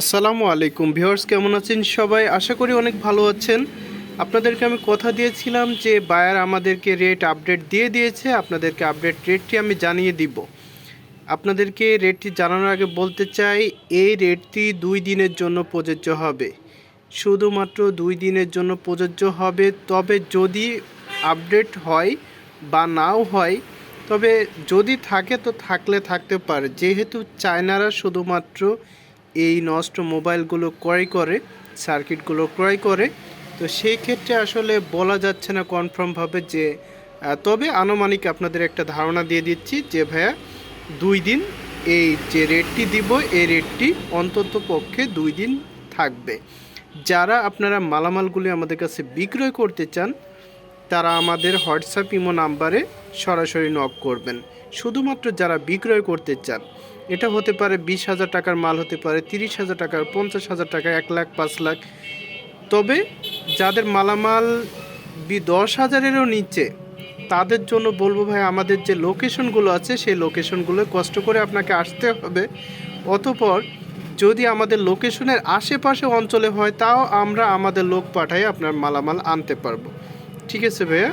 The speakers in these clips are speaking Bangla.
আসসালামু আলাইকুম ভিউয়ার্স, কেমন আছেন সবাই? আশা করি অনেক ভালো আছেন। আপনাদেরকে আমি কথা দিয়েছিলাম যে বায়ার আমাদেরকে রেট আপডেট দিয়ে দিয়েছে। আপনাদেরকে আপডেট রেটটি আমি জানিয়ে দিব। আপনাদেরকে রেটটি জানানোর আগে বলতে চাই, এই রেটটি দুই দিনের জন্য প্রযোজ্য হবে। শুধুমাত্র দুই দিনের জন্য প্রযোজ্য হবে। তবে যদি আপডেট হয় বা নাও হয়, তবে যদি থাকে তো থাকলে থাকতে পারে। যেহেতু চায়নারা শুধুমাত্র এই নষ্ট মোবাইলগুলো ক্রয় করে, সার্কিটগুলো ক্রয় করে। তো সেই ক্ষেত্রে আসলে বলা যাচ্ছে না কনফার্মভাবে যে তবে আনুমানিক আপনাদের একটা ধারণা দিয়ে দিচ্ছি যে ভাইয়া, দুই দিন এই যে রেটটি দিব, এই রেটটি অন্তত পক্ষে দুই দিন থাকবে। যারা আপনারা মালামালগুলি আমাদের কাছে বিক্রয় করতে চান, তারা আমাদের হোয়াটসঅ্যাপ, ইমো নাম্বারে সরাসরি নক করবেন। শুধুমাত্র যারা বিক্রয় করতে চান এটা হতে পারে বিশ হাজার টাকার মাল হতে পারে, তিরিশ হাজার টাকার, পঞ্চাশ হাজার টাকা, এক লাখ, পাঁচ লাখ। তবে যাদের মালামাল বি দশ হাজারেরও নিচে, তাদের জন্য বলব ভাই, আমাদের যে লোকেশনগুলো আছে, সেই লোকেশনগুলো কষ্ট করে আপনাকে আসতে হবে। অতপর যদি আমাদের লোকেশনের আশেপাশে অঞ্চলে হয়, তাও আমরা আমাদের লোক পাঠাই আপনার মালামাল আনতে পারব। ঠিক আছে ভাইয়া?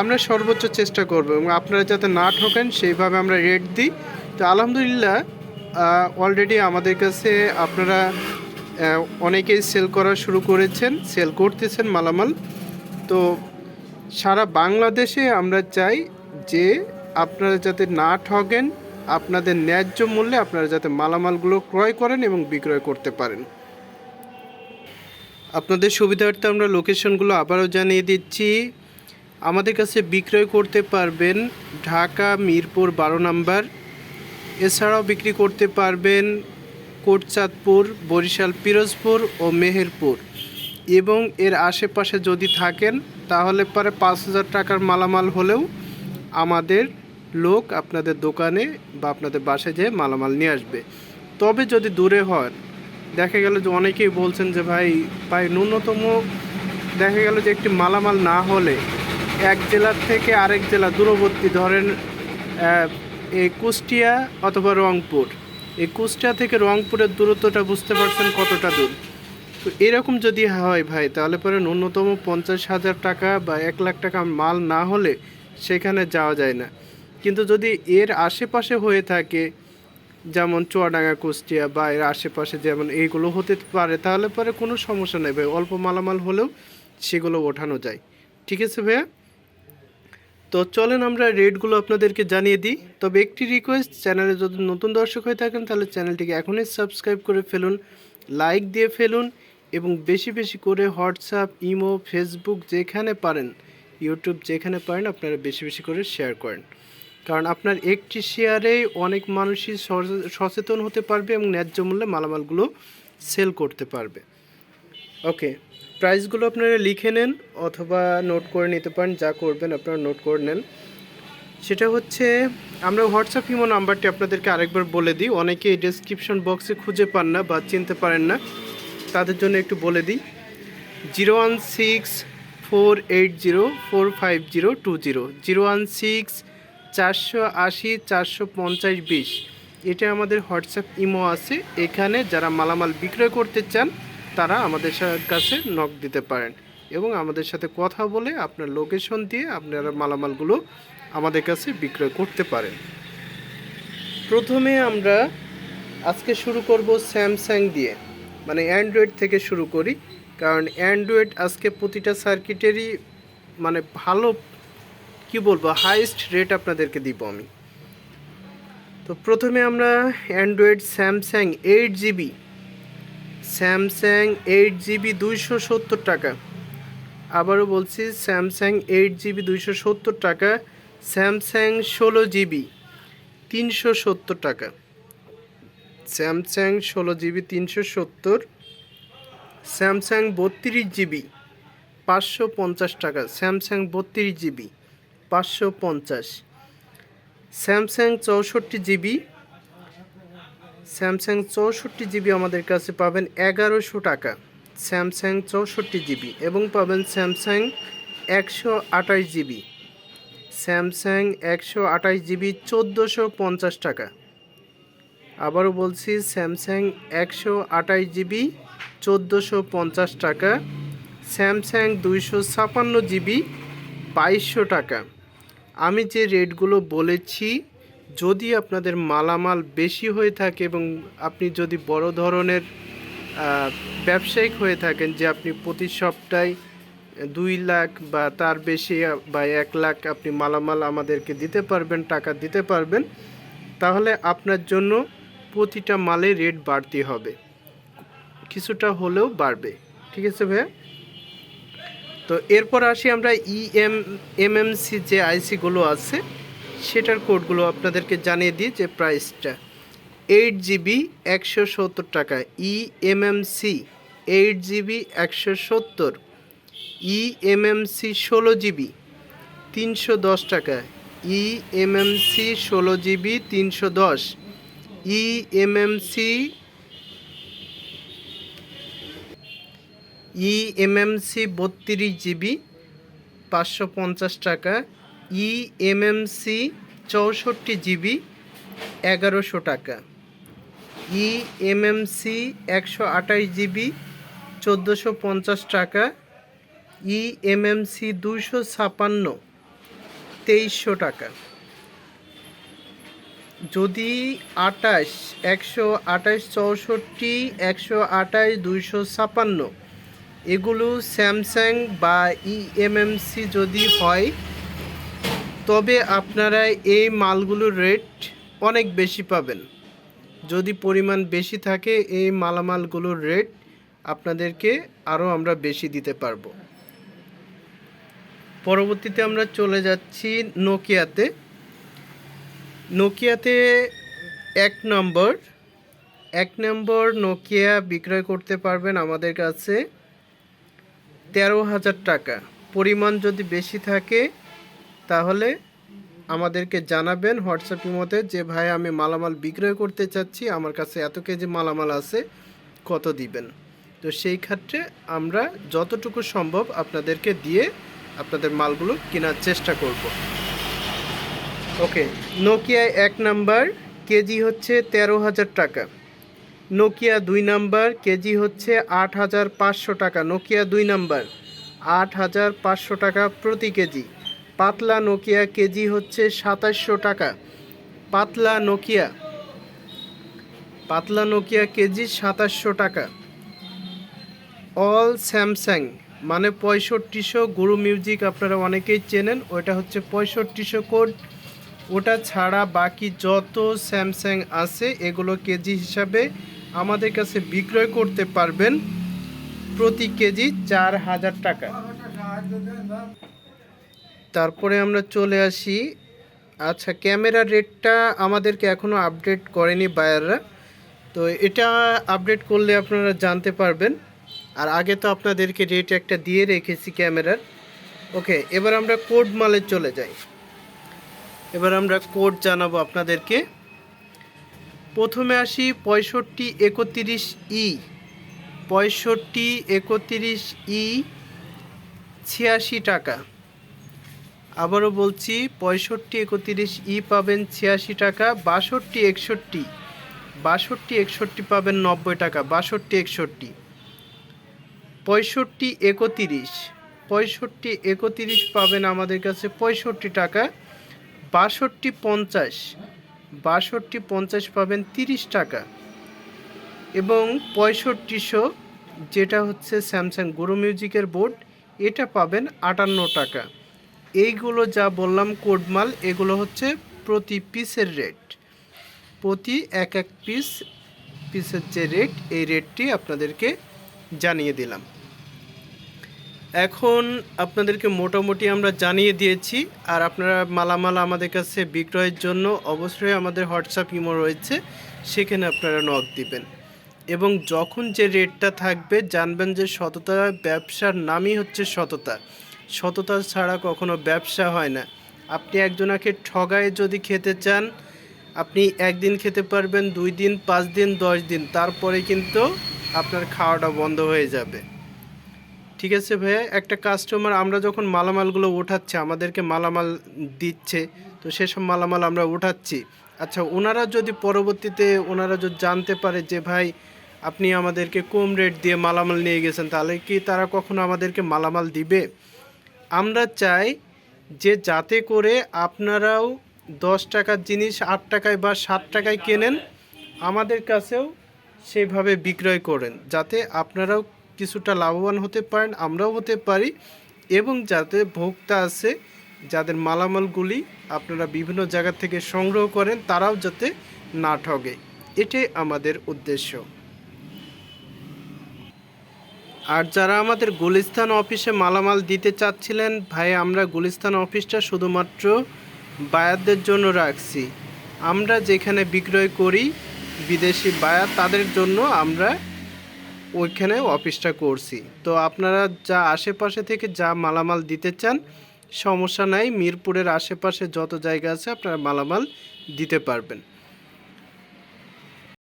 আমরা সর্বোচ্চ চেষ্টা করব এবং আপনারা যাতে না ঠকেন, সেইভাবে আমরা রেট দিই। তো আলহামদুলিল্লাহ অলরেডি আমাদের কাছে আপনারা অনেকেই সেল করা শুরু করেছেন সেল করতেছেন মালামাল। তো সারা বাংলাদেশে আমরা চাই যে আপনারা যাতে না ঠকেন, আপনাদের ন্যায্য মূল্যে আপনারা যাতে মালামালগুলো ক্রয় করেন এবং বিক্রয় করতে পারেন। আপনাদের সুবিধার্থে আমরা লোকেশনগুলো আবারও জানিয়ে দিচ্ছি। আমাদের কাছে বিক্রয় করতে পারবেন ঢাকা, মিরপুর বারো নাম্বার। এছাড়াও বিক্রি করতে পারবেন কোটচাঁদপুর, বরিশাল, পিরোজপুর ও মেহেরপুর। এবং এর আশেপাশে যদি থাকেন, তাহলে পরে পাঁচ হাজার টাকার মালামাল হলেও আমাদের লোক আপনাদের দোকানে বা আপনাদের বাসায় যেয়ে মালামাল নিয়ে আসবে। তবে যদি দূরে হয় দেখা গেল যে অনেকেই বলছেন যে ভাই ভাই ন্যূনতম দেখা গেল যে একটি মালামাল না হলে এক জেলার থেকে আরেক জেলা দূরবর্তী ধরেন এই কুষ্টিয়া অথবা রংপুর। এই কুষ্টিয়া থেকে রংপুরের দূরত্বটা বুঝতে পারছেন কতটা দূর। তো এরকম যদি হয় ভাই, তাহলে পরে ন্যূনতম পঞ্চাশ হাজার টাকা বা এক লাখ টাকা মাল না হলে সেখানে যাওয়া যায় না। কিন্তু যদি এর আশেপাশে হয়ে থাকে, যেমন চুয়াডাঙ্গা, কুষ্টিয়া বা এর আশেপাশে যেমন এইগুলো হতে পারে, তাহলে পরে কোনো সমস্যা নেই ভাই, অল্প মালামাল হলেও সেগুলো ওঠানো যায়। ঠিক আছে ভাইয়া? তো চলেন আমরা রেটগুলো আপনাদেরকে জানিয়ে দিই। তবে একটি রিকোয়েস্ট চ্যানেলে যদি নতুন দর্শক হয়ে থাকেন, তাহলে চ্যানেলটিকে এখনই সাবস্ক্রাইব করে ফেলুন লাইক দিয়ে ফেলুন এবং বেশি বেশি করে হোয়াটসঅ্যাপ ইমো ফেসবুক যেখানে পারেন ইউটিউব যেখানে পারেন, আপনারা বেশি বেশি করে শেয়ার করেন। কারণ আপনার একটি শেয়ারে অনেক মানুষই সচেতন হতে পারবে এবং ন্যায্য মূল্যে মালামালগুলো সেল করতে পারবে। ওকে প্রাইসগুলো আপনারা লিখে নেন অথবা নোট করে নিতে পারেন, যা করবেন আপনারা নোট করে নেন। সেটা হচ্ছে, আমরা হোয়াটসঅ্যাপ ইমো নাম্বারটি আপনাদেরকে আরেকবার বলে দিই। অনেকে ডেসক্রিপশন বক্সে খুঁজে পান না বা চিনতে পারেন না। তাদের জন্য একটু বলে দিই। Zero one six four eight zero four five zero two zero. Zero one six চারশো আশি চারশো পঞ্চাশ বিশ। এটা আমাদের হোয়াটসঅ্যাপ ইমো আছে। এখানে যারা মালামাল বিক্রয় করতে চান তারা আমাদের কাছে নক দিতে পারেন এবং আমাদের সাথে কথা বলে আপনার লোকেশন দিয়ে আপনারা মালামালগুলো আমাদের কাছে বিক্রয় করতে পারেন। প্রথমে আমরা আজকে শুরু করব স্যামসাং দিয়ে মানে অ্যান্ড্রয়েড থেকে শুরু করি। কারণ অ্যান্ড্রয়েড আজকে প্রতিটা সার্কিটেরই মানে ভালো, কি বলব হাইয়েস্ট রেট আপনাদেরকে দিব আমি। তো প্রথমে আমরা android Samsung eight GB Samsung eight GB দুইশো সত্তর টাকা। আবারও বলছি, স্যামসাং এইট জিবি দুইশো সত্তর টাকা, স্যামসাং ষোলো জিবি তিনশো সত্তর টাকা। স্যামসাং ষোলো জিবি তিনশো সত্তর, স্যামসাং বত্রিশ জিবি পাঁচশো পঞ্চাশ টাকা, স্যামসাং বত্রিশ জিবি পাঁচশো পঞ্চাশ, স্যামসাং চৌষট্টি জিবি স্যামসাং চৌষট্টি জিবি আমাদের কাছে পাবেন এগারোশো টাকা। স্যামসাং চৌষট্টি জিবি এবং পাবেন স্যামসাং একশো আঠাশ জিবি। স্যামসাং একশো আঠাশ জিবি চোদ্দোশো পঞ্চাশ টাকা। আবারও বলছি, স্যামসাং একশো আঠাশ জিবি চোদ্দোশো পঞ্চাশ টাকা। স্যামসাং দুইশো ছাপান্ন জিবি বাইশশো টাকা। আমি যে রেটগুলো বলেছি যদি আপনাদের মালামাল বেশি হয়ে থাকে এবং আপনি যদি বড় ধরনের ব্যবসায়িক হয়ে থাকেন যে আপনি প্রতি সপ্তাহে দুই লাখ বা তার বেশি বা এক লাখ আপনি মালামাল আমাদেরকে দিতে পারবেন, টাকা দিতে পারবেন, তাহলে আপনার জন্য প্রতিটা মালে রেট বাড়তি হবে। কিছুটা হলেও বাড়বে। ঠিক আছে ভাইয়া? তো এরপর আসি আমরা ইএম এমএমসি যে আইসিগুলো আছে সেটার কোডগুলো আপনাদেরকে জানিয়ে দিই যে প্রাইসটা এইট জিবি একশো সত্তর টাকা। ইএমএমসি এইট জিবি একশো সত্তর। E ইএমএমসি ষোলো জিবি তিনশো দশ টাকা। E ইএমএমসি ষোলো জিবি তিনশো দশ। E ইএমএমসি ই এমএমসি বত্রিশ জিবি পাঁচশো পঞ্চাশ টাকা। ই এমএমসি চৌষট্টি জিবি এগারোশো টাকা। ই এমএমসি একশো আঠাশ জিবি চোদ্দোশো পঞ্চাশ টাকা। ই এমএমসি দুশো ছাপান্ন তেইশশো টাকা। যদি আটাশ একশো আঠাশ চৌষট্টি, একশো আঠাশ দুইশো ছাপান্ন, এগুলো স্যামসাং বা ইএমএমসি যদি হয় তবে আপনারা এই মালগুলোর রেট অনেক বেশি পাবেন। যদি পরিমাণ বেশি থাকে, এই মালামালগুলোর রেট আপনাদেরকে আরও আমরা বেশি দিতে পারব। পরবর্তীতে আমরা চলে যাচ্ছি নোকিয়াতে। নোকিয়াতে এক নম্বর এক নম্বর নোকিয়া বিক্রয় করতে পারবেন আমাদের কাছে তেরো হাজার টাকা। পরিমাণ যদি বেশি থাকে তাহলে আমাদেরকে জানাবেন হোয়াটসঅ্যাপ মতে যে, ভাই, আমি মালামাল বিক্রয় করতে চাচ্ছি, আমার কাছে এত কেজি মালামাল আছে, কত দিবেন? তো সেই ক্ষেত্রে আমরা যতটুকু সম্ভব আপনাদেরকে দিয়ে আপনাদের মালগুলো কেনার চেষ্টা করব। ওকে নোকিয়া এক নাম্বার, কেজি হচ্ছে তেরো হাজার টাকা। নোকিয়া দুই নাম্বার, কেজি হচ্ছে আট হাজার পাঁচশো টাকা। নোকিয়া দুই নাম্বার, আট হাজার পাঁচশো টাকা প্রতি কেজি। পাতলা নোকিয়া কেজি হচ্ছে সাতাশশো টাকা। পাতলা নোকিয়া। পাতলা নোকিয়া কেজি সাতাশশো টাকা। অল স্যামসাং মানে পঁয়ষট্টিশো গুরু মিউজিক আপনারা অনেকেই চেনেন ওটা হচ্ছে পঁয়ষট্টিশো কোড। ওটা ছাড়া বাকি যত স্যামসাং আছে, এগুলো কেজি হিসাবে আমাদের কাছে বিক্রয় করতে পারবেন প্রতি কেজি চার হাজার টাকা। তারপরে আমরা চলে আসি। আচ্ছা ক্যামেরার রেটটা আমাদেরকে এখনও আপডেট করেনি বায়াররা। তো এটা আপডেট করলে আপনারা জানতে পারবেন। আর আগে তো আপনাদেরকে রেট একটা দিয়ে রেখেছি ক্যামেরার। ওকে, এবার আমরা কোড মালে চলে যাই। এবার আমরা কোড জানাব আপনাদেরকে। প্রথমে আসি পঁয়ষট্টি একত্রিশ ই। পঁয়ষট্টি একত্রিশ ই ছিয়াশি টাকা। আবারও বলছি, পঁয়ষট্টি একত্রিশ ই পাবেন ছিয়াশি টাকা, বাষট্টি একষট্টি। বাষট্টি একষট্টি পাবেন নব্বই টাকা, বাষট্টি একষট্টি। পঁয়ষট্টি একত্রিশ। পঁয়ষট্টি একত্রিশ পাবেন আমাদের কাছে পঁয়ষট্টি টাকা, বাষট্টি পঞ্চাশ। বাষট্টি পঞ্চাশ পাবেন তিরিশ টাকা। এবং পঁয়ষট্টিশো, যেটা হচ্ছে স্যামসাং গুরু মিউজিকের বোর্ড এটা পাবেন আটান্ন টাকা। এইগুলো যা বললাম কোডমাল এগুলো হচ্ছে প্রতি পিসের রেট প্রতি এক এক পিস পিসের যে রেট এই রেটটি আপনাদেরকে জানিয়ে দিলাম। এখন আপনাদেরকে মোটামুটি আমরা জানিয়ে দিয়েছি, আর আপনারা মালামাল আমাদের কাছে বিক্রয়ের জন্য অবশ্যই আমাদের হোয়াটসঅ্যাপ ইমো রয়েছে, সেখানে আপনারা নক দিবেন। এবং যখন যে রেটটা থাকবে, জানবেন যে সততা ব্যবসার নামই হচ্ছে সততা। সততা ছাড়া কখনো ব্যবসা হয় না। আপনি একজনাকে ঠগায় যদি খেতে চান, আপনি একদিন খেতে পারবেন, দুই দিন, পাঁচ দিন, দশ দিন, তারপরে কিন্তু আপনার খাওয়াটা বন্ধ হয়ে যাবে। ঠিক আছে ভাইয়া, একটা কাস্টমার আমরা যখন মালামালগুলো ওঠাচ্ছি, আমাদেরকে মালামাল দিচ্ছে, তো সেসব মালামাল আমরা উঠাচ্ছি আচ্ছা ওনারা যদি পরবর্তীতে, ওনারা যদি জানতে পারে যে ভাই, আপনি আমাদেরকে কম রেট দিয়ে মালামাল নিয়ে গেছেন, তাহলে কি তারা কখনো আমাদেরকে মালামাল দিবে? আমরা চাই যে যাতে করে আপনারাও দশ টাকার জিনিস, আট টাকায় বা সাত টাকায় কেনেন, আমাদের কাছেও সেভাবে বিক্রয় করেন। যাতে আপনারাও কিছুটা লাভবান হতে পারেন, আমরাও হতে পারি এবং যাতে ভোক্তা আছে, যাদের মালামালগুলি আপনারা বিভিন্ন জায়গা থেকে সংগ্রহ করেন, তারাও যাতে না ঠগে। এটাই আমাদের উদ্দেশ্য। আর যারা আমাদের গুলিস্তান অফিসে মালামাল দিতে চাচ্ছিলেন, ভাই, আমরা গুলিস্তান অফিসটা শুধুমাত্র বায়ারদের জন্য রাখছি। আমরা যেখানে বিক্রয় করি, বিদেশি বায়ার তাদের জন্য আমরা ওইখানে অফিসটা করছি। তো আপনারা যা আশেপাশে থেকে যা মালামাল দিতে চান, সমস্যা নাই, মিরপুরের আশেপাশে যত জায়গা আছে, আপনারা মালামাল দিতে পারবেন।